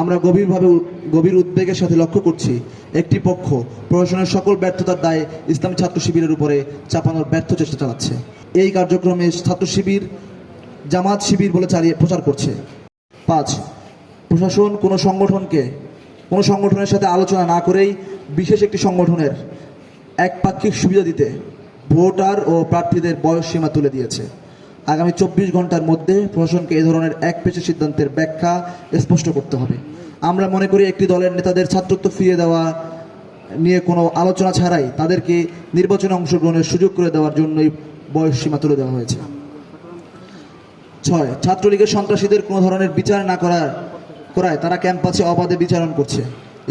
আমরা গভীরভাবে গভীর উদ্বেগের সাথে লক্ষ্য করছি, একটি পক্ষ প্রশাসনের সকল ব্যর্থতার দায় ইসলামী ছাত্র শিবিরের উপরে চাপানোর ব্যর্থ চেষ্টা চালাচ্ছে। এই কার্যক্রমে ছাত্র শিবির, জামাত শিবির বলে চালিয়ে প্রচার করছে। পাঁচ, প্রশাসন কোনো সংগঠনকে, কোনো সংগঠনের সাথে আলোচনা না করেই বিশেষ একটি সংগঠনের একপাক্ষিক সুবিধা দিতে ভোটার ও প্রার্থীদের বয়স সীমা তুলে দিয়েছে। আগামী চব্বিশ ঘণ্টার মধ্যে প্রশাসনকে এ ধরনের এক পেশে সিদ্ধান্তের ব্যাখ্যা স্পষ্ট করতে হবে। আমরা মনে করি একটি দলের নেতাদের ছাত্রত্ব ফিরিয়ে দেওয়া নিয়ে কোনো আলোচনা ছাড়াই তাদেরকে নির্বাচনে অংশগ্রহণের সুযোগ করে দেওয়ার জন্যই বয়স সীমা তুলে দেওয়া হয়েছে। ছয়, ছাত্রলীগের সন্ত্রাসীদের কোনো ধরনের বিচার না করার করায় তারা ক্যাম্পাসে অবাধে বিচারণ করছে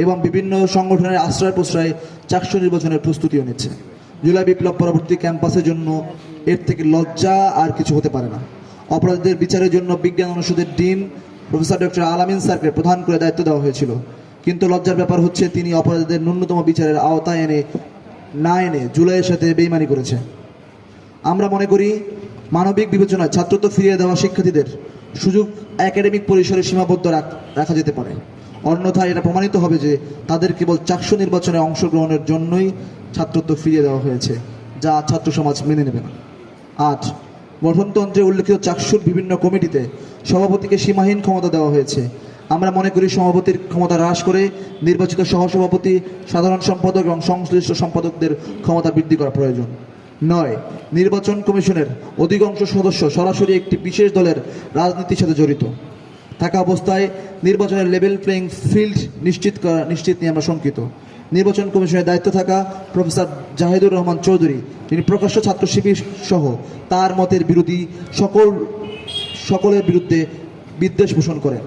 এবং বিভিন্ন সংগঠনের আশ্রয় প্রশ্রয় চারশো নির্বাচনের প্রস্তুতিও নিচ্ছে। জুলাই বিপ্লব পরবর্তী ক্যাম্পাসের জন্য এর থেকে লজ্জা আর কিছু হতে পারে না। অপরাধীদের বিচারের জন্য বিজ্ঞান অনুষদের ডিন প্রফেসর ডক্টর আলামিন স্যারকে প্রধান করে দায়িত্ব দেওয়া হয়েছিল। কিন্তু লজ্জার ব্যাপার হচ্ছে, তিনি অপরাধীদের ন্যূনতম বিচারের আওতায় এনে, না এনে জুলাইয়ের সাথে বেইমানি করেছে। আমরা মনে করি, মানবিক বিবেচনায় ছাত্রত্ব ফিরিয়ে দেওয়া শিক্ষার্থীদের সুযোগ একাডেমিক পরিসরে সীমাবদ্ধ রাখ- যেতে পারে। অন্যথায় এটা প্রমাণিত হবে যে, তাদের কেবল চাকসু নির্বাচনে অংশগ্রহণের জন্যই ছাত্রত্ব ফিরিয়ে দেওয়া হয়েছে, যা ছাত্র সমাজ মেনে নেবে না। আট গঠনতন্ত্রে উল্লেখিত চাকসুর বিভিন্ন কমিটিতে সভাপতিকে সীমাহীন ক্ষমতা দেওয়া হয়েছে। আমরা মনে করি সভাপতির ক্ষমতা হ্রাস করে নির্বাচিত সহসভাপতি, সাধারণ সম্পাদক এবং সংশ্লিষ্ট সম্পাদকদের ক্ষমতা বৃদ্ধি করা প্রয়োজন। নয়, নির্বাচন কমিশনের অধিকাংশ সদস্য সরাসরি একটি বিশেষ দলের রাজনীতির সাথে জড়িত। থাকা অবস্থায় নির্বাচনের লেভেল প্লেইং ফিল্ড নিশ্চিত করা নিশ্চিত নিয়ে আমরা শঙ্কিত। নির্বাচন কমিশনের দায়িত্ব থাকা প্রফেসর জাহিদুর রহমান চৌধুরী, তিনি প্রকাশ্য ছাত্র শিবির সহ তার মতের বিরোধী সকল, সকলের বিরুদ্ধে বিদ্বেষ পোষণ করেন।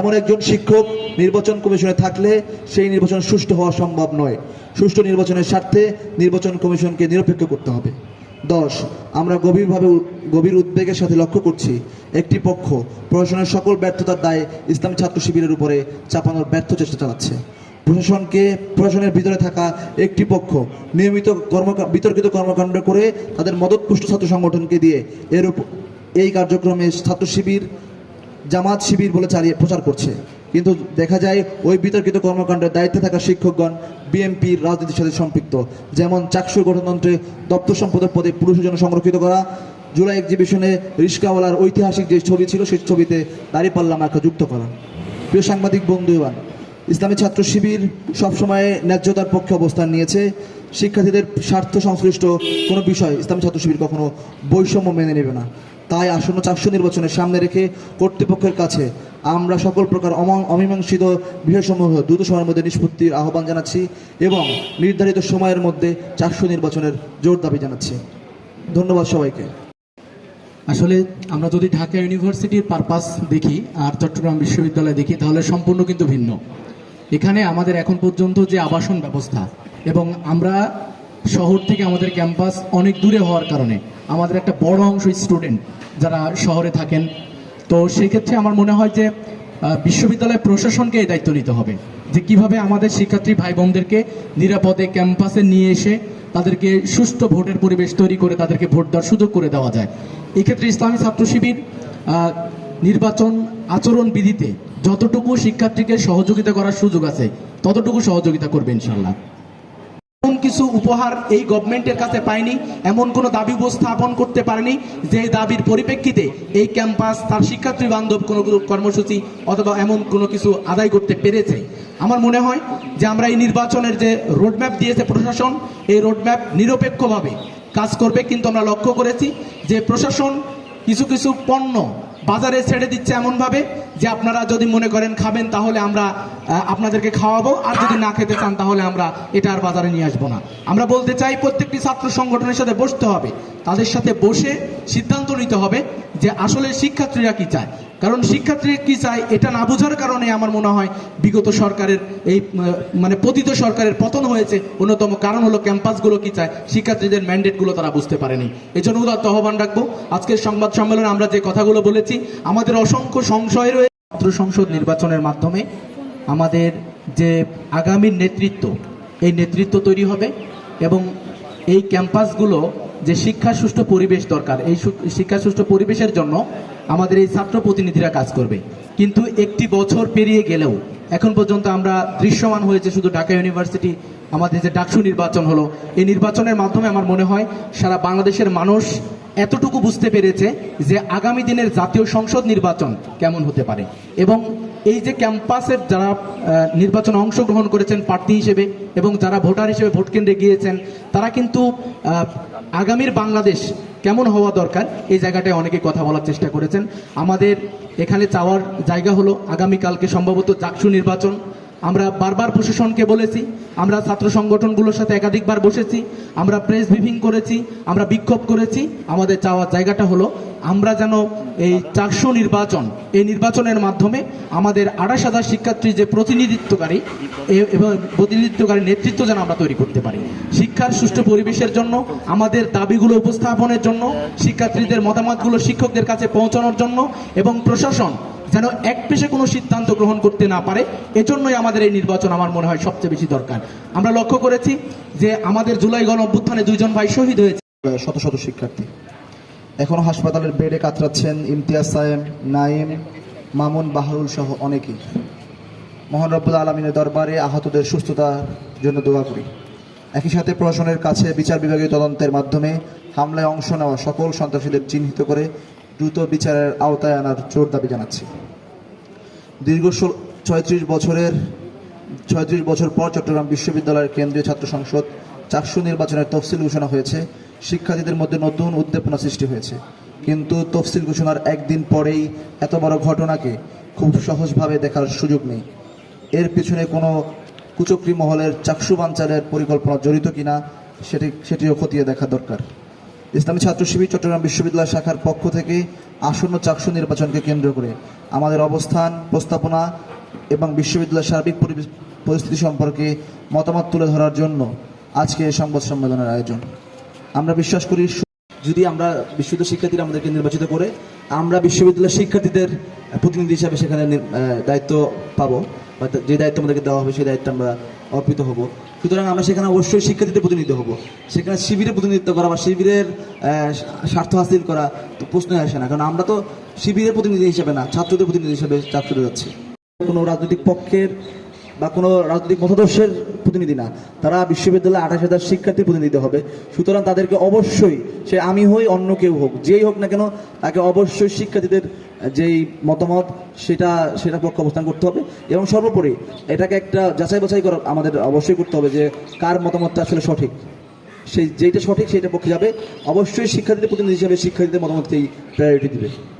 এমন একজন শিক্ষক নির্বাচন কমিশনে থাকলে সেই নির্বাচন সুষ্ঠু হওয়া সম্ভব নয়। সুষ্ঠু নির্বাচনের স্বার্থে নির্বাচন কমিশনকে নিরপেক্ষ করতে হবে। দশ, আমরা গভীরভাবে গভীর উদ্বেগের সাথে লক্ষ্য করছি একটি পক্ষ প্রশাসনের সকল ব্যর্থতার দায় ইসলামী ছাত্র শিবিরের উপরে চাপানোর ব্যর্থ চেষ্টা চালাচ্ছে। প্রশাসনকে, প্রশাসনের ভিতরে থাকা একটি পক্ষ নিয়মিত কর্ম, বিতর্কিত কর্মকাণ্ড করে তাদের মদতপুষ্ট ছাত্র সংগঠনকে দিয়ে এর এই কার্যক্রমে ছাত্র শিবির, জামাত শিবির বলে চালিয়ে, প্রচার করছে। কিন্তু দেখা যায় ওই বিতর্কিত কর্মকাণ্ডের দায়িত্বে থাকা শিক্ষকগণ বিএনপির রাজনীতির সাথে সম্পৃক্ত। যেমন চাকসুর গঠনতন্ত্রে দপ্তর সম্পাদক পদে পুরুষের জন্য সংরক্ষিত করা, জুলাই এক্সিবিশনে রিস্কাওয়ালার ঐতিহাসিক যে ছবি ছিল, সেই ছবিতে দাঁড়িপাল্লা মার্কা যুক্ত করা। প্রিয় সাংবাদিক বন্ধুবান ইসলামী ছাত্র শিবির সবসময় ন্যায্যতার পক্ষে অবস্থান নিয়েছে। শিক্ষার্থীদের স্বার্থ সংশ্লিষ্ট কোনো বিষয় ইসলামী ছাত্র শিবির কখনো বৈষম্য মেনে নেবে না। তাই আসন্ন চারশো নির্বাচনের সামনে রেখে কর্তৃপক্ষের কাছে আমরা সকল প্রকার অম- অমীমাংসিত বিষয়সমূহ দ্রুত সময়ের মধ্যে নিষ্পত্তির আহ্বান জানাচ্ছি এবং নির্ধারিত সময়ের মধ্যে চারশো নির্বাচনের জোর দাবি জানাচ্ছি। ধন্যবাদ সবাইকে। আসলে আমরা যদি ঢাকা ইউনিভার্সিটির পারপাস দেখি আর চট্টগ্রাম বিশ্ববিদ্যালয় দেখি, তাহলে সম্পূর্ণ কিন্তু ভিন্ন। এখানে আমাদের এখন পর্যন্ত যে আবাসন ব্যবস্থা এবং আমরা শহর থেকে আমাদের ক্যাম্পাস অনেক দূরে হওয়ার কারণে আমাদের একটা বড় অংশ স্টুডেন্ট যারা শহরে থাকেন। তো সেক্ষেত্রে আমার মনে হয় যে বিশ্ববিদ্যালয় প্রশাসনকে এই দায়িত্ব নিতে হবে যে কীভাবে আমাদের শিক্ষার্থী ভাই বোনদেরকে নিরাপদে ক্যাম্পাসে নিয়ে এসে তাদেরকে সুষ্ঠু ভোটের পরিবেশ তৈরি করে তাদেরকে ভোট দেওয়ার সুযোগ করে দেওয়া যায়। এক্ষেত্রে ইসলামী ছাত্র শিবির নির্বাচন আচরণ বিধিতে যতটুকু শিক্ষার্থীকে সহযোগিতা করার সুযোগ আছে, ততটুকু সহযোগিতা করবে ইনশাল্লাহ এমন কিছু উপহার এই গভর্নমেন্টের কাছে পায়নি, এমন কোনো দাবি উপস্থাপন করতে পারেনি যে দাবির পরিপ্রেক্ষিতে এই ক্যাম্পাস, তার শিক্ষার্থী বান্ধব কোনো কর্মসূচি অথবা এমন কোনো কিছু আদায় করতে পেরেছে। আমার মনে হয় যে আমরা এই নির্বাচনের যে রোডম্যাপ দিয়েছে প্রশাসন, এই রোডম্যাপ নিরপেক্ষভাবে কাজ করবে, কিন্তু আমরা লক্ষ্য করেছি যে প্রশাসন কিছু কিছু পণ্য বাজারে ছেড়ে দিচ্ছে এমনভাবে যে আপনারা যদি মনে করেন খাবেন তাহলে আমরা আপনাদেরকে খাওয়াবো। আর যদি না খেতে চান তাহলে আমরা এটা আর বাজারে নিয়ে আসব না। আমরা বলতে চাই প্রত্যেকটি ছাত্র সংগঠনের সাথে বসতে হবে। তাদের সাথে বসে সিদ্ধান্ত নিতে হবে যে আসলে শিক্ষার্থীরা কি চায়। কারণ শিক্ষার্থীরা কি চায়, এটা না বোঝার কারণে আমার মনে হয় বিগত সরকারের এই মানে পতিত সরকারের পতন হয়েছে। অন্যতম কারণ হলো ক্যাম্পাসগুলো কি চায়, শিক্ষার্থীদের ম্যান্ডেটগুলো তারা বুঝতে পারেনি। এই জন্য উদাত্ত আহ্বান রাখব, আজকের সংবাদ সম্মেলনে আমরা যে কথাগুলো বলেছি, আমাদের অসংখ্য সংশয় রয়েছে ছাত্র সংসদ নির্বাচনের মাধ্যমে আমাদের যে আগামী নেতৃত্ব, এই নেতৃত্ব তৈরি হবে এবং এই ক্যাম্পাসগুলো যে শিক্ষা সুষ্ঠু পরিবেশ দরকার, এই শিক্ষা সুষ্ঠু পরিবেশের জন্য আমাদের এই ছাত্র প্রতিনিধিরা কাজ করবে। কিন্তু একটি বছর পেরিয়ে গেলেও এখন পর্যন্ত আমরা দৃশ্যমান হয়েছে শুধু ঢাকা ইউনিভার্সিটি, আমাদের যে ডাকসু নির্বাচন হলো। এই নির্বাচনের মাধ্যমে আমার মনে হয় সারা বাংলাদেশের মানুষ এতটুকু বুঝতে পেরেছে যে আগামী দিনের জাতীয় সংসদ নির্বাচন কেমন হতে পারে। এবং এই যে ক্যাম্পাসের যারা নির্বাচনে অংশগ্রহণ করেছেন প্রার্থী হিসেবে এবং যারা ভোটার হিসেবে ভোট কেন্দ্রে গিয়েছেন, তারা কিন্তু আগামীর বাংলাদেশ কেমন হওয়া দরকার? এই জায়গাটায় অনেকে কথা বলার চেষ্টা করেছেন। আমাদের এখানে চাওয়ার জায়গা হলো আগামীকালকে সম্ভবত চাকসু নির্বাচন। আমরা বারবার প্রশাসনকে বলেছি, আমরা ছাত্র সংগঠনগুলোর সাথে একাধিকবার বসেছি, আমরা প্রেস ব্রিফিং করেছি, আমরা বিক্ষোভ করেছি। আমাদের চাওয়ার জায়গাটা হলো, আমরা যেন এই চারশো নির্বাচন, এই নির্বাচনের মাধ্যমে আমাদের আঠাশ হাজার শিক্ষার্থী যে প্রতিনিধিত্বকারী এবং প্রতিনিধিত্বকারী নেতৃত্ব যেন আমরা তৈরি করতে পারি। শিক্ষার সুষ্ঠু পরিবেশের জন্য, আমাদের দাবিগুলো উপস্থাপনের জন্য, শিক্ষার্থীদের মতামতগুলো শিক্ষকদের কাছে পৌঁছানোর জন্য এবং প্রশাসন যেন এক পেশে কোনো সিদ্ধান্ত গ্রহণ করতে না পারে, এজন্যই আমাদের এই নির্বাচন আমার মনে হয় সবচেয়ে বেশি দরকার। আমরা লক্ষ্য করেছি যে আমাদের জুলাই গণ অভ্যুত্থানে দুইজন ভাই শহীদ হয়েছে। শত শত শিক্ষার্থী। এখনও হাসপাতালের বেডে কাতরাচ্ছেন ইমতিয়াজ সায়েম, নাইম, মামুন, বাহারুল সহ অনেকেই মোহন রব্বুল আলমিনের দরবারে আহতদের সুস্থতার জন্য দোয়া করি। একই সাথে প্রশাসনের কাছে বিচার বিভাগীয় তদন্তের মাধ্যমে হামলায় অংশ নেওয়া সকল সন্ত্রাসীদের চিহ্নিত করে দ্রুত বিচারের আওতায় আনার জোর দাবি জানাচ্ছি। দীর্ঘ ছয়ত্রিশ বছরের, ছয়ত্রিশ বছর পর চট্টগ্রাম বিশ্ববিদ্যালয়ের কেন্দ্রীয় ছাত্র সংসদ চারশো নির্বাচনের তফসিল ঘোষণা হয়েছে। শিক্ষার্থীদের মধ্যে নতুন উদ্দীপনা সৃষ্টি হয়েছে। কিন্তু তফসিল ঘোষণার একদিন পরেই এত বড় ঘটনাকে খুব সহজভাবে দেখার সুযোগ নেই। এর পিছনে কোনো কুচক্রি মহলের চাকসু বাঞ্চালের পরিকল্পনা জড়িত কিনা, সেটি সেটিও খতিয়ে দেখা দরকার। ইসলামী ছাত্র শিবির চট্টগ্রাম বিশ্ববিদ্যালয় শাখার পক্ষ থেকে আসন্ন চাকসু নির্বাচনকে কেন্দ্র করে আমাদের অবস্থান, প্রস্তাবনা এবং বিশ্ববিদ্যালয়ের সার্বিক পরিস্থিতি সম্পর্কে মতামত তুলে ধরার জন্য আজকে সংবাদ সম্মেলনের আয়োজন। আমরা বিশ্বাস করি, যদি আমরা বিশ্ববিদ্যালয় শিক্ষার্থীরা আমাদেরকে নির্বাচিত করে, আমরা বিশ্ববিদ্যালয়ের শিক্ষার্থীদের প্রতিনিধি হিসাবে সেখানে দায়িত্ব পাবো। বা যে দায়িত্ব আমাদেরকে দেওয়া হবে, সেই দায়িত্ব আমরা অর্পিত হব। সুতরাং আমরা সেখানে অবশ্যই শিক্ষার্থীদের প্রতিনিধিত্ব হব সেখানে শিবিরে প্রতিনিধিত্ব করা বা শিবিরের স্বার্থ হাসিল করা তো প্রশ্নই আসে না। কারণ আমরা তো শিবিরের প্রতিনিধি হিসেবে না, ছাত্রদের প্রতিনিধি হিসেবে চাকরি যাচ্ছি। কোনো রাজনৈতিক পক্ষের বা কোনো রাজনৈতিক মতাদর্শের প্রতিনিধি না। তারা বিশ্ববিদ্যালয়ে আঠাশ হাজার শিক্ষার্থীর প্রতিনিধি হবে। সুতরাং তাদেরকে অবশ্যই সে আমি হই, অন্য কেউ হোক, যেই হোক না কেন তাকে অবশ্যই শিক্ষার্থীদের যেই মতামত, সেটা সেটা পক্ষে অবস্থান করতে হবে। এবং সর্বোপরি এটাকে একটা যাচাই বাছাই করা আমাদের অবশ্যই করতে হবে যে কার মতামতটা আসলে সঠিক। সেই, যেইটা সঠিক, সেইটা পক্ষে যাবে। অবশ্যই শিক্ষার্থীদের প্রতিনিধি হিসাবে শিক্ষার্থীদের মতামতকেই প্রায়োরিটি দিবে।